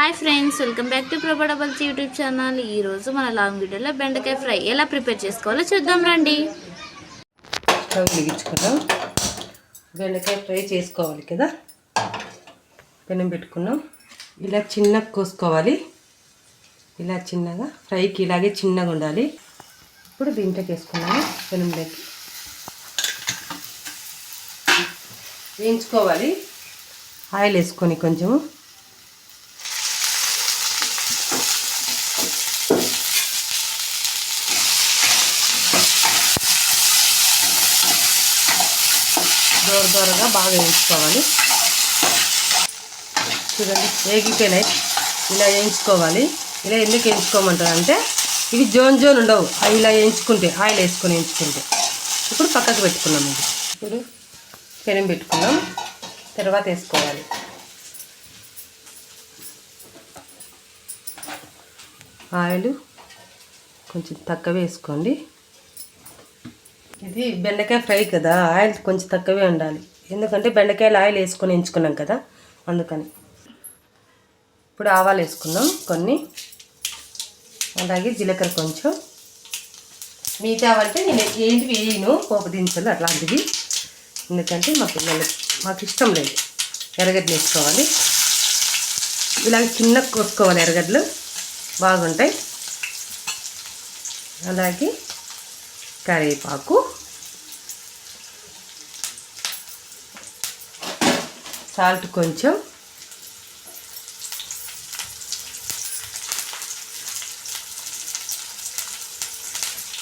Hi friends welcome back to ప్రభడబల్స్ YouTube channel ఈరోజు మన long వీడియోలో బెండకాయ ఫ్రై ఎలా ప్రిపేర్ చేసుకోవాలో చూద్దాం రండి. స్టవ్ వెలిగించుకున్నాం బెండకాయ ఫ్రై చేసుకోవాలి కదా? పెనం పెట్టుకున్నాం. ఇలా చిన్నగా కోసుకోవాలి. ఇలా చిన్నగా ఫ్రైకి ఇలాగే చిన్నగా ఉండాలి. ఇప్పుడు దీంట్లోకి వేసుకున్నాము పెనంలోకి. వేయించుకోవాలి. ఆయిల్ వేసుకొని కొంచెము. దూర దూరగా బాగా వేయించుకోవాలి. చూడండి వేగిపోయినాయి. ఇలా వేయించుకోవాలి. ఇలా ఎందుకు వేయించుకోమంటారు అంటే ఇవి జోన్ జోన్ ఉండవు. అవి ఇలా వేయించుకుంటే ఆయిల్ వేసుకొని వేయించుకుంటే. ఇప్పుడు పక్కకు పెట్టుకున్నాం ఇది. ఇప్పుడు పెనం పెట్టుకున్నాం. తర్వాత వేసుకోవాలి. ఆయిల్ కొంచెం తక్కువ వేసుకోండి. ఇది బెండకాయ ఫ్రై కదా ఆయిల్ కొంచెం తక్కువే ఉండాలి. ఎందుకంటే బెండకాయలు ఆయిల్ వేసుకొని ఎంచుకున్నాం కదా అందుకని. ఇప్పుడు ఆవాలు వేసుకున్నాం కొన్ని. అలాగే జీలకర్ర కొంచెం. మిగతా అంటే నేను ఏంటి వేయను పోపు దించలు అట్లాంటివి. ఎందుకంటే మా పిల్లలకి మాకు ఇష్టం లేదు. ఎరగడ్డ వేసుకోవాలి. ఇలాగ చిన్న కోసుకోవాలి ఎరగడ్లు బాగుంటాయి. అలాగే కరివేపాకు. సాల్ట్ కొంచెం.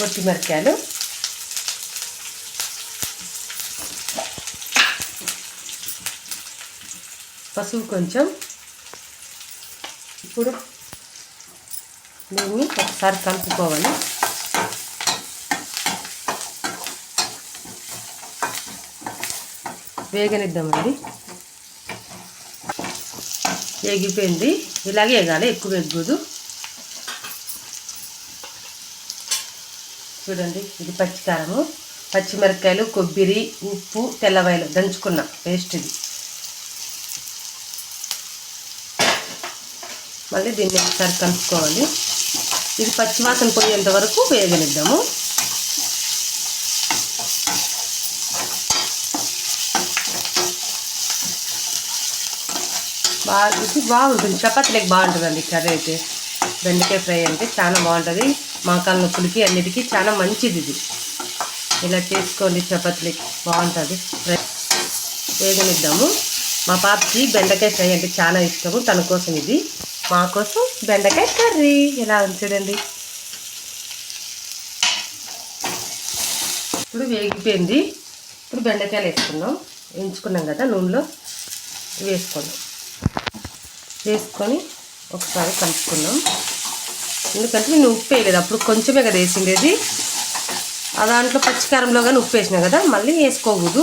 పొట్టిమిరకాయలు పసుపు కొంచెం. ఇప్పుడు దీన్ని ఒకసారి కలుపుకోవాలి. వేగనిద్దామండి. ఎగిపోయింది ఇలాగే ఎగాలి ఎక్కువ ఎగ్గదు చూడండి ఇది పచ్చికారము. పచ్చిమిరపకాయలు కొబ్బరి ఉప్పు తెల్లవాయలు దంచుకున్న పేస్ట్ ఇది. మళ్ళీ దీన్ని ఒకసారి కలుపుకోవాలి. ఇది పచ్చివాసన పోయేంత వరకు వేగనిద్దాము. బాగా ఇది బాగుంటుంది. చపాతీలకు బాగుంటుందండి కర్రీ అయితే. బెండకాయ ఫ్రై అంటే చాలా బాగుంటుంది. మాకాల నొప్పులకి అన్నిటికీ చాలా మంచిది ఇది. ఇలా చేసుకోండి చపాతీలకి. బాగుంటుంది. ఫ్రై వేగనిద్దాము. మా పాపకి బెండకాయ ఫ్రై అంటే చాలా ఇష్టము. తన కోసం ఇది. మా కోసం బెండకాయ కర్రీ. ఇలా ఉంచడండి ఇప్పుడు వేగిపోయింది. ఇప్పుడు బెండకాయలు వేసుకున్నాం వేయించుకున్నాం కదా నూనెలో. వేసుకున్నాం వేసుకొని ఒకసారి కలుపుకున్నాం ఎందుకంటే నేను ఉప్పు వేయలేదు. అప్పుడు కొంచెమే కదా వేసిండేది. ఆ దాంట్లో పచ్చికారంలో కానీ ఉప్పు వేసినా కదా మళ్ళీ వేసుకోకూడదు.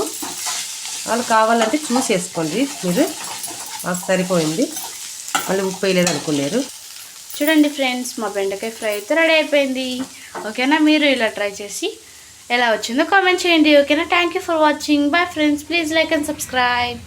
వాళ్ళు కావాలంటే చూసి వేసుకోండి మీరు. మాకు సరిపోయింది. మళ్ళీ ఉప్పు వేయలేదు అనుకున్నారు. చూడండి ఫ్రెండ్స్ మా బెండకాయ ఫ్రై అయితే రెడీ అయిపోయింది. ఓకేనా? మీరు ఇలా ట్రై చేసి ఎలా వచ్చిందో కామెంట్ చేయండి. ఓకేనా? Thank you for watching bye friends please like and subscribe